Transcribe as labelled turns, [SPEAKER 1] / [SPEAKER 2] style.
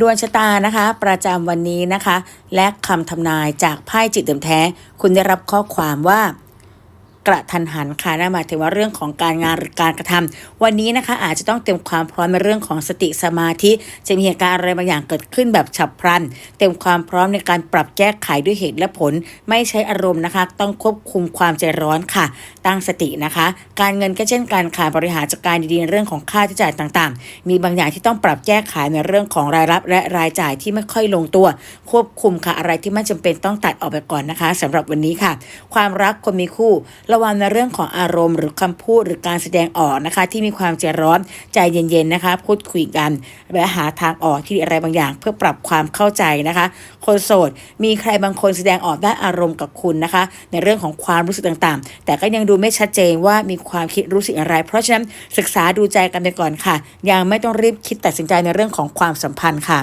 [SPEAKER 1] ดวงชะตานะคะ ประจำวันนี้นะคะ และคำทำนายจากไพ่จิตเดิมแท้ คุณได้รับข้อความว่า กระทันหันค่ะนั่นหมายถึงว่าเรื่องของการงานหรือการกระทำวันนี้นะคะอาจจะต้องเตรียมความพร้อมในเรื่องของสติสมาธิ จะมีเหตุการณ์อะไรบางอย่างเกิดขึ้นแบบฉับพลัน เตรียมความพร้อมในการปรับแก้ไขด้วยเหตุและผล ไม่ใช้อารมณ์นะคะ ต้องควบคุมความใจร้อนค่ะ ตั้งสตินะคะ การเงินก็เช่นกันค่ะบริหารจัดการดีๆในเรื่องของค่าใช้จ่ายต่างๆ มีบางอย่างที่ต้องปรับแก้ไขในเรื่องของรายรับและรายจ่ายที่ไม่ค่อยลงตัว ควบคุมค่ะอะไรที่ไม่จำเป็นต้องตัดออกไปก่อนนะคะสำหรับวันนี้ค่ะ ความรักคนมีคู่รระวังในเรื่องของอารมณ์ หรือคำพูดหรือการแสดงออกนะคะ ที่มีความใจร้อนใจเย็นๆนะคะ พูดคุยกันและหาทางออกที่อะไรบางอย่าง เพื่อปรับความเข้าใจนะคะ คนโสด มีใครบางคนแสดงออกได้อารมณ์กับคุณนะคะ ในเรื่องของความรู้สึกต่างๆ แต่ก็ยังดูไม่ชัดเจนว่ามีความคิดรู้สึกอะไร เพราะฉะนั้นศึกษาดูใจกันไปก่อนค่ะ ยังไม่ต้องรีบคิดตัดสินใจในเรื่องของความสัมพันธ์ค่ะ